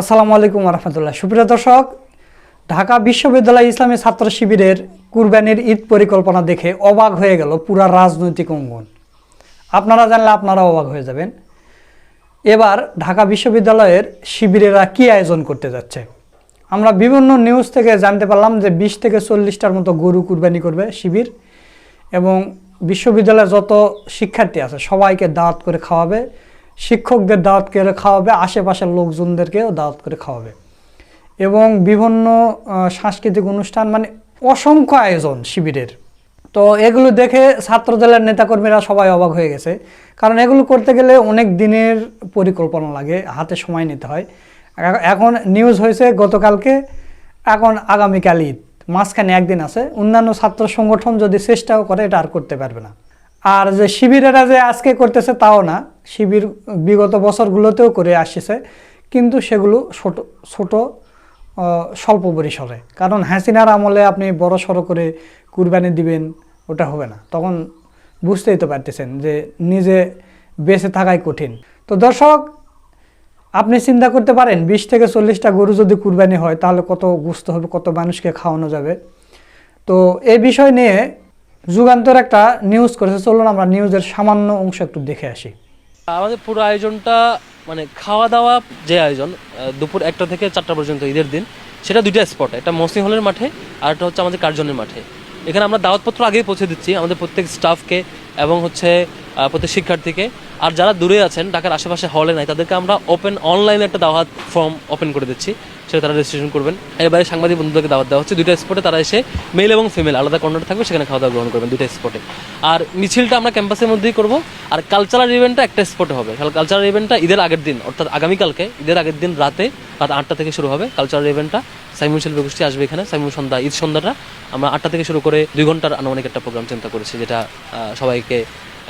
আসসালামু আলাইকুম রহমতুল্লাহ। সুপ্রিয় দর্শক, ঢাকা বিশ্ববিদ্যালয় ইসলামী ছাত্র শিবিরের কুরবানির ঈদ পরিকল্পনা দেখে অবাক হয়ে গেল পুরা রাজনৈতিক অঙ্গন। আপনারা জানলে আপনারা অবাক হয়ে যাবেন। এবার ঢাকা বিশ্ববিদ্যালয়ের শিবিরেরা কি আয়োজন করতে যাচ্ছে? আমরা বিভিন্ন নিউজ থেকে জানতে পারলাম যে বিশ থেকে চল্লিশটার মতো গরু কুরবানি করবে শিবির এবং বিশ্ববিদ্যালয়ে যত শিক্ষার্থী আছে সবাইকে দাওয়াত করে খাওয়াবে। শিক্ষকদের দাওয়াত করে খাওয়াবে, আশেপাশের লোকজনদেরকেও দাওয়াত করে খাওয়াবে। এবং বিভিন্ন সাংস্কৃতিক অনুষ্ঠান মানে অসংখ্য আয়োজন শিবিরের। তো এগুলো দেখে ছাত্রদলের নেতাকর্মীরা সবাই অবাক হয়ে গেছে। কারণ এগুলো করতে গেলে অনেক দিনের পরিকল্পনা লাগে, হাতে সময় নিতে হয়। এখন নিউজ হয়েছে গতকালকে, এখন আগামীকাল ঈদ। মাঝখানে একদিন আছে। অন্যান্য ছাত্র সংগঠন যদি চেষ্টাও করে, এটা আর করতে পারবে না। আর যে শিবিরেরা যে আজকে করতেছে, তাও না। শিবির বিগত বছরগুলোতেও করে আসছে, কিন্তু সেগুলো ছোট ছোট স্বল্প পরিসরে। কারণ হাসিনার আমলে আপনি বড় সড়ো করে কুরবানি দিবেন, ওটা হবে না। তখন বুঝতেই তো পারতেছেন যে নিজে বেঁচে থাকাই কঠিন। তো দর্শক, আপনি চিন্তা করতে পারেন, বিশ থেকে চল্লিশটা গরু যদি কুরবানি হয়, তাহলে কত গুস্ত হবে, কত মানুষকে খাওয়ানো যাবে। তো এই বিষয় নিয়ে যুগান্তর একটা নিউজ করেছে। চলুন আমরা নিউজের সামান্য অংশ একটু দেখে আসি। আমাদের পুরো আয়োজনটা মানে খাওয়া দাওয়া যে আয়োজন দুপুর একটা থেকে চারটা পর্যন্ত ঈদের দিন, সেটা দুইটা স্পট একটা মসিং হলের মাঠে আর একটা হচ্ছে আমাদের কার্জনের মাঠে। এখানে আমরা দাওয়াতপত্র আগেই পৌঁছে দিচ্ছি, আমাদের প্রত্যেক স্টাফকে এবং হচ্ছে প্রত্যেক শিক্ষার্থীকে। আর যারা দূরে আছেন, ঢাকার আশেপাশে হলে নাই, তাদেরকে আমরা ওপেন অনলাইনে একটা দাওয়াত ফর্ম ওপেন করে দিচ্ছি। সেটা তারা রেজিস্ট্রেশন করবেন। এবারে সাংবাদিক বন্ধুদেরকে দাওয়াত দেওয়া হচ্ছে। দুইটা স্পটে তারা এসে মেল এবং ফিমেল আলাদা কর্নার থাকবে, সেখানে খাওয়া দাওয়া গ্রহণ করবেন দুইটা স্পটে আর মিছিলটা আমরা ক্যাম্পাসের মধ্যেই করব। আর কালচারাল ইভেন্টটা একটা স্পটে হবে। কালচারাল ইভেন্টটা ঈদের আগের দিন, অর্থাৎ আগামীকালকে, ঈদের আগের দিন রাতে রাত আটটা থেকে শুরু হবে কালচারাল ইভেন্টটা সাইমুন শিল্পী গোষ্ঠী আসবে এখানে সাইমন সন্ধ্যা, ঈদ সন্ধ্যাটা। আমরা আটটা থেকে শুরু করে দুই ঘণ্টার আনুমানিক একটা প্রোগ্রাম চিন্তা করেছি, যেটা সবাইকে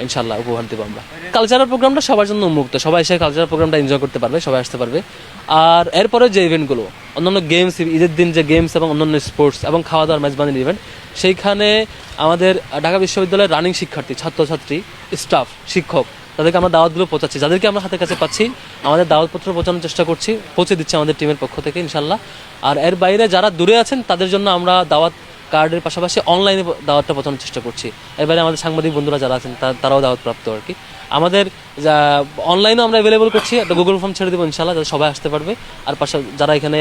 ইনশাল্লাহ উপহার দেবো আমরা। কালচারাল প্রোগ্রামটা সবার জন্য উন্মুক্ত। সবাই এসে কালচারাল প্রোগ্রামটা এনজয় করতে পারবে, সবাই আসতে পারবে। আর এরপরে যে ইভেন্টগুলো অন্যান্য গেমস ঈদের দিন যে গেমস এবং অন্যান্য স্পোর্টস এবং খাওয়া দাওয়ার মেজবানির ইভেন্ট সেইখানে আমাদের ঢাকা বিশ্ববিদ্যালয়ের রানিং শিক্ষার্থী, ছাত্রছাত্রী স্টাফ শিক্ষক, তাদেরকে আমরা দাওয়াতগুলো পৌঁছাচ্ছি। যাদেরকে আমরা হাতের কাছে পাচ্ছি, আমাদের দাওয়াতপত্র পৌঁছানোর চেষ্টা করছি। পৌঁছে দিচ্ছে আমাদের টিমের পক্ষ থেকে ইনশাল্লাহ আর এর বাইরে যারা দূরে আছেন, তাদের জন্য আমরা দাওয়াত কার্ডের পাশাপাশি অনলাইনে দাওয়াতটা পৌঁছানোর চেষ্টা করছি। এবারে আমাদের সাংবাদিক বন্ধুরা যারা আছেন তারাও দাওয়াত প্রাপ্ত আর কি। আমাদের যা অনলাইনেও আমরা অ্যাভেলেবল করছি, একটা গুগল ফর্ম ছেড়ে দেবো ইনশাল্লাহ যাতে সবাই আসতে পারবে। আর পাশা যারা এখানে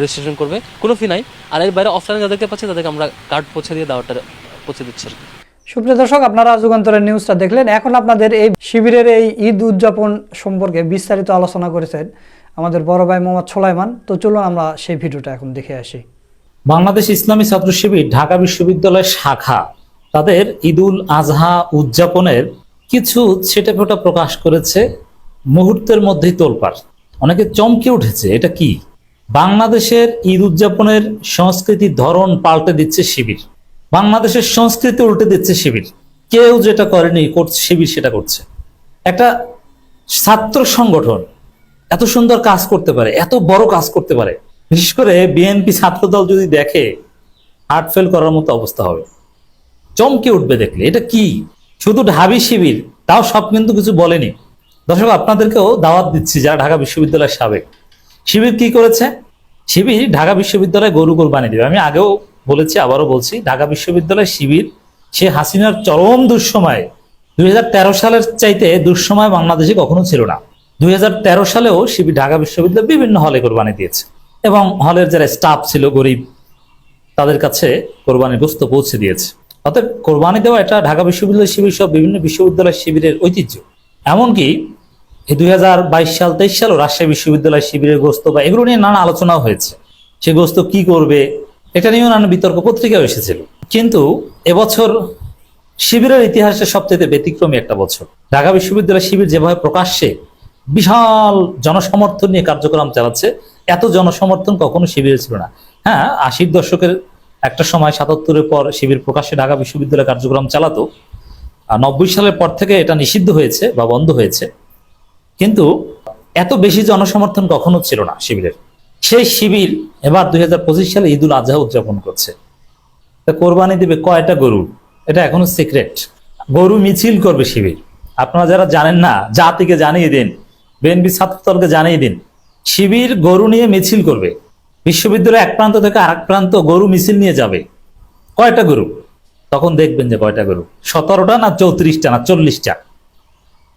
রেজিস্ট্রেশন করবে, কোনো ফি নাই। আর এর বাইরে অফলাইনে যাদেরকে পাচ্ছি, তাদেরকে আমরা কার্ড পৌঁছে দিয়ে দাওয়াতটা পৌঁছে দিচ্ছি আর কি। সুপ্রিয় দর্শক, আপনারা যুগান্তরের নিউজটা দেখলেন। এখন আপনাদের এই শিবিরের এই ঈদ উদযাপন সম্পর্কে বিস্তারিত আলোচনা করেছেন আমাদের বড় ভাই মোহাম্মদ সোলাইমান। তো চলুন আমরা সেই ভিডিওটা এখন দেখে আসি। বাংলাদেশ ইসলামী ছাত্র শিবির ঢাকা বিশ্ববিদ্যালয় শাখা। তাদের ঈদুল আজহা উদযাপনের কিছু ছেটেফোটা প্রকাশ করেছে মুহূর্তের মধ্যেই তোলপাড়। অনেকে চমকে উঠেছে, এটা কি? বাংলাদেশের ঈদ উদযাপনের সংস্কৃতির ধরন পাল্টে দিচ্ছে শিবির। বাংলাদেশের সংস্কৃতি উল্টে দিচ্ছে শিবির। কেউ যেটা করেনি করছে শিবির সেটা করছে। একটা ছাত্র সংগঠন এত সুন্দর কাজ করতে পারে, এত বড় কাজ করতে পারে বিশেষ করে বিএনপি ছাত্রদল যদি দেখে হার্ট ফেল করার মতো অবস্থা হবে। চমকে উঠবে দেখলে, এটা কি? শুধু ঢাবি শিবির, তাও সব কিন্তু কিছু বলেনি। দর্শক, আপনাদেরকেও দাওয়াত দিচ্ছি যারা ঢাকা বিশ্ববিদ্যালয়ের সাবেক। শিবির কি করেছে? শিবির ঢাকা বিশ্ববিদ্যালয়ে গরু কোরবানি দেবে। আমি আগেও বলেছি, আবারও বলছি, ঢাকা বিশ্ববিদ্যালয় শিবির, সে হাসিনার চরম দুঃসময়, দুই সালের চাইতে দুঃসময় বাংলাদেশে কখনো ছিল না। দুই হাজার তেরো সালেও শিবির ঢাকা বিশ্ববিদ্যালয় বিভিন্ন হলে কোরবানি দিয়েছে। এবং হলের যারা স্টাফ ছিল গরিব, তাদের কাছে কোরবানির গোস্ত পৌঁছে দিয়েছে। অর্থাৎ কোরবানি দেওয়া এটা ঢাকা বিশ্ববিদ্যালয় শিবির সহ বিভিন্ন বিশ্ববিদ্যালয় শিবিরের ঐতিহ্য। এমনকি এই দুই হাজার বাইশ সাল, তেইশ সালও রাজশাহী বিশ্ববিদ্যালয় শিবিরের গোস্ত বা এগুলো নিয়ে নানা আলোচনাও হয়েছে। সে গোস্ত কি করবে, এটা নিয়েও নানা বিতর্ক পত্রিকাও এসেছিল। কিন্তু এবছর শিবিরের ইতিহাসে সবচেয়ে ব্যতিক্রমী একটা বছর। ঢাকা বিশ্ববিদ্যালয় শিবির যেভাবে প্রকাশ্যে বিশাল জনসমর্থন নিয়ে কার্যক্রম চালাচ্ছে এত জনসমর্থন কখনো শিবিরে ছিল না। হ্যাঁ আশির দশকের একটা সময় সাতাত্তরের পর শিবির প্রকাশ্যে ঢাকা বিশ্ববিদ্যালয় কার্যক্রম চালাতো। আর নব্বই সালের পর থেকে এটা নিষিদ্ধ হয়েছে বা বন্ধ হয়েছে। কিন্তু এত বেশি জনসমর্থন কখনো ছিল না শিবিরের। সেই শিবির এবার দুই হাজার পঁচিশ সালে ঈদুল আজহা উদযাপন করছে। তা কোরবানি দেবে কয়টা গরু? এটা এখনও সিক্রেট। গরু মিছিল করবে শিবির। আপনারা যারা জানেন না, জাতিকে জানিয়ে দিন। বিএনপি ছাত্রদলকে জানিয়ে দিন। শিবির গরু নিয়ে মিছিল করবে। বিশ্ববিদ্যালয়ের এক প্রান্ত থেকে আরেক প্রান্ত গরু মিছিল নিয়ে যাবে। কয়টা গরু? তখন দেখবেন যে কয়টা গরু? সতেরোটা না চৌত্রিশটা না চল্লিশটা?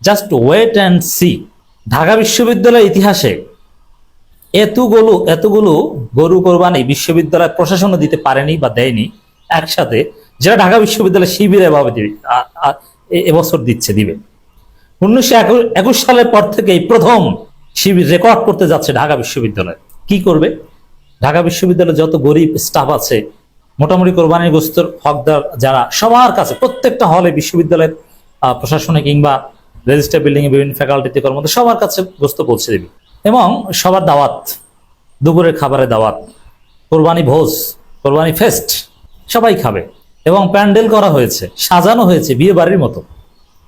Just wait and see Dhaka বিশ্ববিদ্যালয়ের ইতিহাসে এতগুলো এতগুলো গরু কোরবানি বিশ্ববিদ্যালয় প্রশাসনও দিতে পারেনি বা দেয়নি। একসাথে যেটা ঢাকা বিশ্ববিদ্যালয় শিবির এভাবে দিবে এবছর দিচ্ছে, দিবে। উনিশশো একুশ সালের পর থেকে প্রথম শিবির রেকর্ড করতে যাচ্ছে ঢাকা বিশ্ববিদ্যালয়। কি করবে? ঢাকা বিশ্ববিদ্যালয়ে যত গরিব স্টাফ আছে, মোটামুটি কোরবানির গোস্তর হকদার যারা, সবার কাছে, প্রত্যেকটা হলে বিশ্ববিদ্যালয়ের প্রশাসনে কিংবা রেজিস্টার বিল্ডিং এ বিভিন্ন ফ্যাকাল্টিতে কর্মরত সবার কাছে গোস্ত পৌঁছে দেবে। এবং সবার দাওয়াত, দুপুরের খাবারের দাওয়াত, কোরবানি ভোজ, কোরবানি ফেস্ট সবাই খাবে। এবং প্যান্ডেল করা হয়েছে, সাজানো হয়েছে বিয়ে বাড়ির মতো।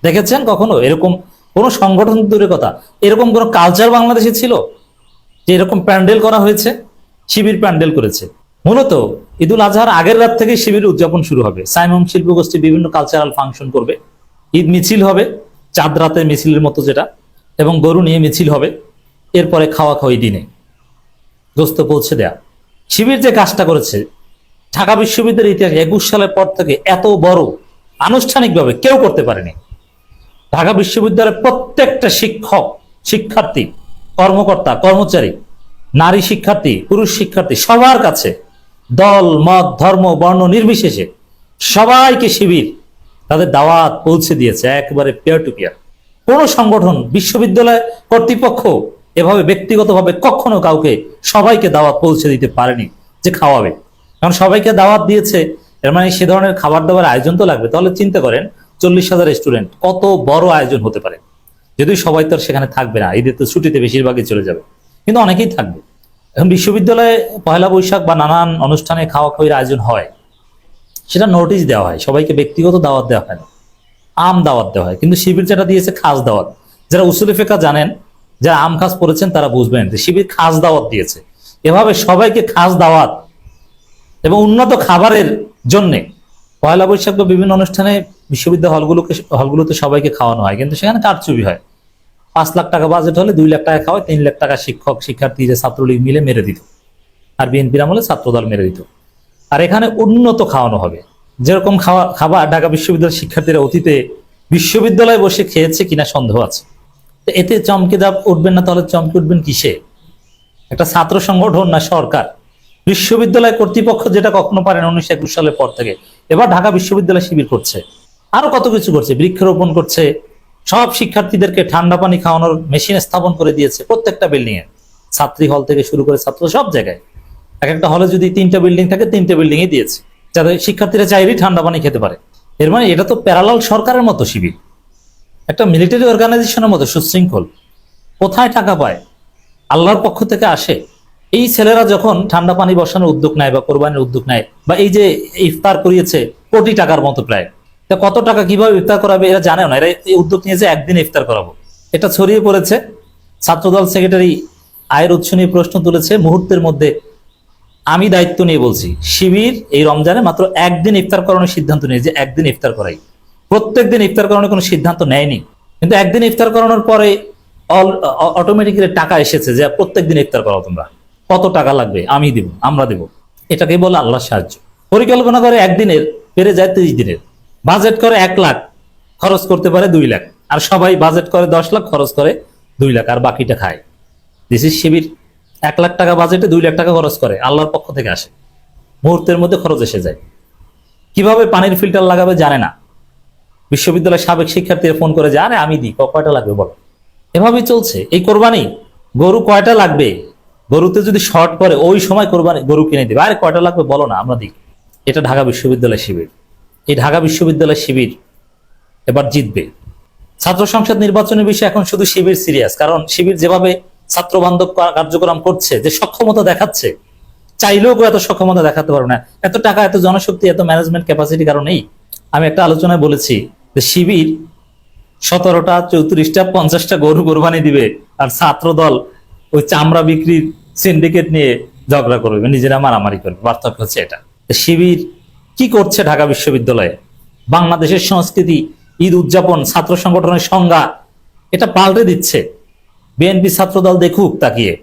দেখেছেন কখনো এরকম কোনো সংগঠন দূরের কথা। এরকম কোনো কালচার বাংলাদেশে ছিল? যে এরকম প্যান্ডেল করা হয়েছে, শিবির প্যান্ডেল করেছে। মূলত ঈদুল আজহার আগের রাত থেকে শিবির উদযাপন শুরু হবে। সাইমম শিল্প গোষ্ঠী বিভিন্ন কালচারাল ফাংশন করবে। ঈদ মিছিল হবে, চাঁদ রাতের মিছিলের মতো যেটা, এবং গরু নিয়ে মিছিল হবে, এরপরে খাওয়া খাওয়াই দিনে। গোস্ত পৌঁছে দেয়া। শিবির যে কাজটা করেছে, ঢাকা বিশ্ববিদ্যালয়ের ইতিহাসে একুশ সালের পর থেকে এত বড় আনুষ্ঠানিকভাবে কেউ করতে পারেনি। ঢাকা বিশ্ববিদ্যালয়ের প্রত্যেকটা শিক্ষক, শিক্ষার্থী, কর্মকর্তা, কর্মচারী, নারী শিক্ষার্থী, পুরুষ শিক্ষার্থী, সবার কাছে দল, মত, ধর্ম, বর্ণ নির্বিশেষে সবাইকে শিবির তাদের দাওয়াত পৌঁছে দিয়েছে, একবারে পেয়ার টু পেয়ার কোনো সংগঠন, বিশ্ববিদ্যালয় কর্তৃপক্ষ এভাবে ব্যক্তিগতভাবে কখনো কাউকে সবাইকে দাওয়াত পৌঁছে দিতে পারেনি যে খাওয়াবে। কারণ সবাইকে দাওয়াত দিয়েছে, এর মানে সে ধরনের খাবার দাবার আয়োজন তো লাগবে, তাহলে চিন্তা করেন চল্লিশ হাজার স্টুডেন্ট। কত বড় আয়োজন হতে পারে? যদিও সবাই তো সেখানে থাকবে না, ঈদের তো ছুটিতে বেশিরভাগই চলে যাবে। কিন্তু অনেকেই থাকবে। এখন বিশ্ববিদ্যালয়ে পয়লা বৈশাখ বা নানান অনুষ্ঠানে খাওয়া খাওয়ার আয়োজন হয়। সেটা নোটিশ দেওয়া হয়, সবাইকে ব্যক্তিগত দাওয়াত দেওয়া হয় না। আম দাওয়াত দেওয়া হয়, কিন্তু শিবির যেটা দিয়েছে খাস দাওয়াত। যারা উসুলে ফেকা জানেন, যারা আম খাস পড়েছেন, তারা বুঝবেন যে শিবির খাস দাওয়াত দিয়েছে। এভাবে সবাইকে খাস দাওয়াত এবং উন্নত খাবারের জন্যে পয়লা বৈশাখ বা বিভিন্ন অনুষ্ঠানে বিশ্ববিদ্যালয় হলগুলোকে, হলগুলোতে সবাইকে খাওয়ানো হয়, কিন্তু সেখানে কারচুপি হয়। পাঁচ লাখ টাকা বাজেট হলে দুই লাখ টাকা খাওয়ায়, তিন লাখ টাকা শিক্ষক, শিক্ষার্থী যে ছাত্রলীগ মিলে মেরে দিত। আর বিএনপির আমলে ছাত্রদল মেরে দিত। আর এখানে উন্নত খাওয়ানো হবে। যেরকম খাওয়া, খাবার ঢাকা বিশ্ববিদ্যালয়ের শিক্ষার্থীরা অতীতে বিশ্ববিদ্যালয়ে বসে খেয়েছে কিনা সন্দেহ আছে। তো এতে চমকে দাব উঠবেন না, তাহলে চমকে উঠবেন কিসে? একটা ছাত্র সংগঠন না সরকার? বিশ্ববিদ্যালয় কর্তৃপক্ষ যেটা কখনো পারেন উনিশশো একুশ সালের পর থেকে। এবার ঢাকা বিশ্ববিদ্যালয় শিবির করছে। আরও কত কিছু করছে, বৃক্ষরোপণ করছে। সব শিক্ষার্থীদেরকে ঠান্ডা পানি খাওয়ানোর মেশিন স্থাপন করে দিয়েছে প্রত্যেকটা বিল্ডিং এ। ছাত্রী হল থেকে শুরু করে ছাত্র সব জায়গায়। এক একটা হলে যদি তিনটা বিল্ডিং থাকে, তিনটা বিল্ডিং এ দিয়েছে। যাতে শিক্ষার্থীরা চাইলেই ঠান্ডা পানি খেতে পারে। এর মানে এটা তো প্যারালাল সরকারের মতো শিবির। একটা মিলিটারি অর্গানাইজেশনের মতো সুশৃঙ্খল। কোথায় টাকা পায়? আল্লাহর পক্ষ থেকে আসে। এই ছেলেরা যখন ঠান্ডা পানি বসানোর উদ্যোগ নেয় বা কোরবানির উদ্যোগ নেয়, বা এই যে ইফতার করিয়েছে কোটি টাকার মতো প্রায়, তা কত টাকা কীভাবে ইফতার করাবে এরা জানেও না। এরা এই উদ্যোগ নিয়েছে একদিন ইফতার করাবো। এটা ছড়িয়ে পড়েছে। ছাত্রদল সেক্রেটারি আয়ের উৎস নিয়ে প্রশ্ন তুলেছে। মুহূর্তের মধ্যে আমি দায়িত্ব নিয়ে বলছি, শিবির এই রমজানে মাত্র একদিন ইফতার করানোর সিদ্ধান্ত নিয়ে যে একদিন ইফতার করাই। প্রত্যেক দিন ইফতার করানোর কোনো সিদ্ধান্ত নেয়নি। কিন্তু একদিন ইফতার করানোর পরে অটোমেটিক্যালি টাকা এসেছে যে প্রত্যেক দিন ইফতার করাও তোমরা। কত টাকা লাগবে? আমি দিব, আমরা দেব। এটাকে বলে আল্লাহ সাহায্য। পরিকল্পনা করে একদিনের পেরে যায় তিরিশ দিনের। বাজেট করে এক লাখ, খরচ করতে পারে দুই লাখ। আর সবাই বাজেট করে দশ লাখ, খরচ করে দুই লাখ, আর বাকিটা খায়। This is Shibir. এক লাখ টাকা বাজেটে দুই লাখ টাকা খরচ করে, আল্লাহর পক্ষ থেকে আসে। মুহূর্তের মধ্যে খরচ এসে যায়। কীভাবে পানির ফিল্টার লাগাবে জানে না। বিশ্ববিদ্যালয়ের সাবেক শিক্ষার্থীরা ফোন করে আরে আমি দিই কয়টা লাগবে বলো? এভাবেই চলছে। এই কোরবানি, গরু কয়টা লাগবে? গরুতে যদি শর্ট পরে, ওই সময় কোরবানি গরু কিনে দেবে। আরে, কয়টা লাগবে বলো না, আমরা দিই এটা ঢাকা বিশ্ববিদ্যালয় শিবির। এই ঢাকা বিশ্ববিদ্যালয় শিবির এবার জিতবে। ছাত্র সংসদ নির্বাচনের বিষয়ে এখন শুধু শিবির সিরিয়াস কারণ শিবির যেভাবে ছাত্র বান্ধব কার্যক্রম করছে, যে সক্ষমতা দেখাচ্ছে, চাইলেও এত সক্ষমতা দেখাতে পারবে না। এত টাকা, এত জনশক্তি, এত ম্যানেজমেন্ট ক্যাপাসিটি কারণ কারণেই আমি একটা আলোচনায় বলেছি যে শিবির সতেরোটা, চৌত্রিশটা, পঞ্চাশটা গরু কোরবানি দিবে, আর ছাত্র দল ওই চামড়া বিক্রির সিন্ডিকেট নিয়ে ঝগড়া করবে, নিজেরা মারামারি করবে। পার্থক্য হচ্ছে এটা। শিবির কি করছে ঢাকা বিশ্ববিদ্যালয়ে? বাংলাদেশের সংস্কৃতি, ঈদ উদযাপন, ছাত্র সংগঠনের সংজ্ঞা, এটা পাল্টে দিচ্ছে। বিএনপি ছাত্র দল দেখুক, তাকিয়ে।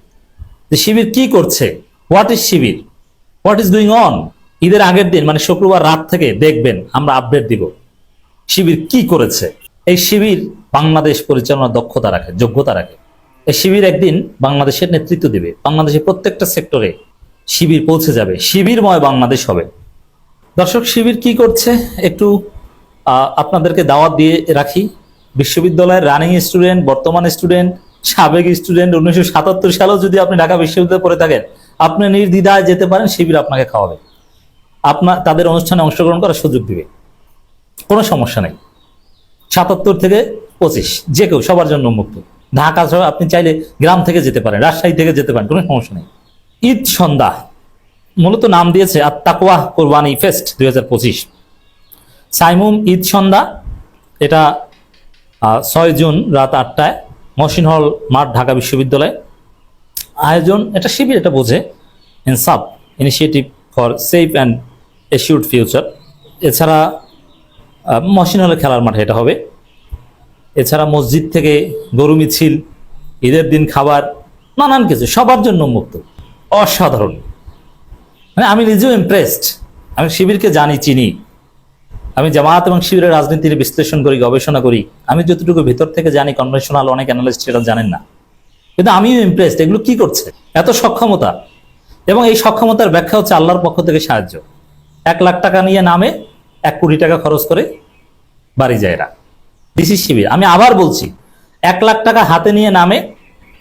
যে শিবির কি করছে? What is Shibir? What is doing on ঈদের আগের দিন মানে শুক্রবার রাত থেকে দেখবেন, আমরা আপডেট দিব। শিবির কি করেছে? এই শিবির বাংলাদেশ পরিচালনার দক্ষতা রাখে, যোগ্যতা রাখে। এই শিবির একদিন বাংলাদেশের নেতৃত্ব দেবে। বাংলাদেশের প্রত্যেকটা সেক্টরে শিবির পৌঁছে যাবে। শিবিরময় বাংলাদেশ হবে। দর্শক, শিবির কি করছে? একটু আপনাদেরকে দাওয়াত দিয়ে রাখি। বিশ্ববিদ্যালয়ের রানিং স্টুডেন্ট, বর্তমান স্টুডেন্ট, সাবেক স্টুডেন্ট, উনিশশো সাতাত্তর সালেও যদি আপনি ঢাকা বিশ্ববিদ্যালয়ে পড়ে থাকেন, আপনি নির্দ্বিধায় যেতে পারেন, শিবির আপনাকে খাওয়াবে। আপনার তাদের অনুষ্ঠানে অংশগ্রহণ করার সুযোগ দিবে। কোনো সমস্যা নেই। সাতাত্তর থেকে পঁচিশ, যে কেউ, সবার জন্য উন্মুক্ত ঢাকা সহ আপনি চাইলে গ্রাম থেকে যেতে পারেন, রাজশাহী থেকে যেতে পারেন, কোনো সমস্যা নেই। ঈদ সন্ধ্যা, মূলত নাম দিয়েছে আত্মাকুয়া কোরবানি ফেস্ট দুই হাজার পঁচিশ। সাইমুম ঈদ সন্ধ্যা, এটা ছয় জুন রাত আটটায় মহসিন হল মাঠ, ঢাকা বিশ্ববিদ্যালয়। আয়োজন, এটা শিবির, এটা বোঝে, Insaf, initiative for safe and assured future. এছাড়া মহসিন হলে খেলার মাঠে এটা হবে। এছাড়া মসজিদ থেকে গরু, মিছিল, ঈদের দিন খাবার, নানান কিছু, সবার জন্য মুক্ত। অসাধারণ। মানে আমি নিজেও ইমপ্রেসড আমি শিবিরকে জানি, চিনি। আমি জামাত এবং শিবিরের রাজনীতির বিশ্লেষণ করি, গবেষণা করি। আমি যতটুকু ভিতর থেকে জানি কনভেনশনাল অনেক অ্যানালিস্ট এটা জানেন না। কিন্তু আমিও ইমপ্রেসড এগুলো কি করছে? এত সক্ষমতা। এবং এই সক্ষমতার ব্যাখ্যা হচ্ছে আল্লাহর পক্ষ থেকে সাহায্য। এক লাখ টাকা নিয়ে নামে এক কোটি টাকা খরচ করে বাড়ি যায় এরা। ইজ শিবির। আমি আবার বলছি, এক লাখ টাকা হাতে নিয়ে নামে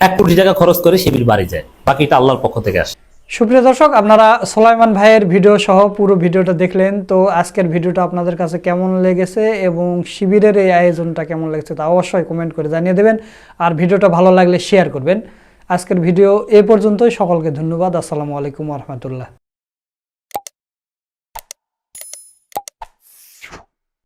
এক কোটি টাকা খরচ করে শিবির বাড়ি যায়। বাকিটা আল্লাহর পক্ষ থেকে আসে। সুপ্রিয় দর্শক, আপনারা সোলাইমান ভাইয়ের ভিডিও সহ পুরো ভিডিওটা দেখলেন। তো আজকের ভিডিওটা আপনাদের কাছে কেমন লেগেছে এবং শিবিরের এই আয়োজনটা কেমন লেগেছে তা অবশ্যই কমেন্ট করে জানিয়ে দেবেন। আর ভিডিওটা ভালো লাগলে শেয়ার করবেন। আজকের ভিডিও এ পর্যন্তই। সকলকে ধন্যবাদ। আসসালামু আলাইকুম রহমতুল্লাহ।